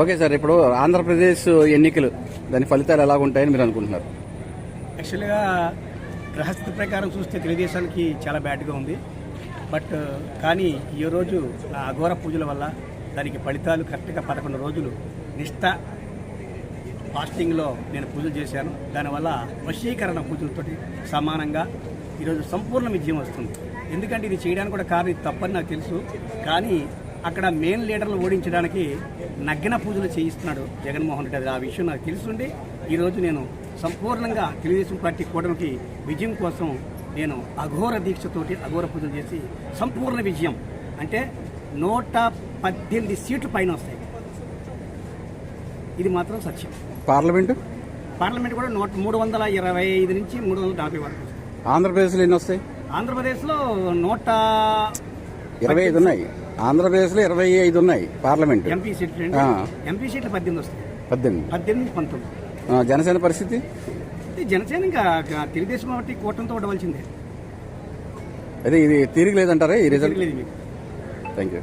Okay sir ఇప్పుడు ఆంధ్రప్రదేశ్ ఎన్నికలు దాని ఫలితాలు ఎలా ఉంటాయని మీరు అనుకుంటున్నారు? యాక్చువల్గా గ్రహస్థ ప్రకారం చూస్తే తెలుగుదేశానికి చాలా బ్యాడ్గా ఉంది. బట్ కానీ ఈ రోజు అఘోర పూజల వల్ల దానికి ఫలితాలు కరెక్ట్గా పదకొండు రోజులు నిష్ట ఫాస్టింగ్లో నేను పూజలు చేశాను. దానివల్ల వశీకరణ పూజలతోటి సమానంగా ఈరోజు సంపూర్ణ విజయం వస్తుంది. ఎందుకంటే ఇది చేయడానికి కూడా కారణం తప్పని నాకు తెలుసు. కానీ అక్కడ మెయిన్ లీడర్లు ఓడించడానికి నగ్న పూజలు చేయిస్తున్నాడు జగన్మోహన్ రెడ్డి ఆ విషయం నాకు తెలుసుండి. ఈరోజు నేను సంపూర్ణంగా తెలుగుదేశం పార్టీ కూటమికి విజయం కోసం నేను అఘోర దీక్షతోటి అఘోర పూజలు చేసి సంపూర్ణ విజయం. అంటే నూట పద్దెనిమిది సీట్లు పైన వస్తాయి. ఇది మాత్రం సత్యం. పార్లమెంటు? పార్లమెంట్ కూడా నూట మూడు వందల ఇరవై ఐదు నుంచి మూడు వందల నలభై వరకు. ఆంధ్రప్రదేశ్లో ఎన్ని వస్తాయి? ఆంధ్రప్రదేశ్లో నూట ఇరవై ఐదు ఉన్నాయి. ఆంధ్రప్రదేశ్లో ఇరవై ఐదు ఉన్నాయి పార్లమెంట్. ఎంపీ సీట్లు. ఎంపీ సీట్లు పద్దెనిమిది వస్తాయి. పద్దెనిమిది. పద్దెనిమిది పంతొమ్మిది. జనసేన పరిస్థితి? జనసేన ఇంకా తెలుగుదేశం పార్టీ కూటమితో ఉండవలసిందే అదే ఇది తీరిక లేదంటారా ఈ రిజల్ట్? Thank you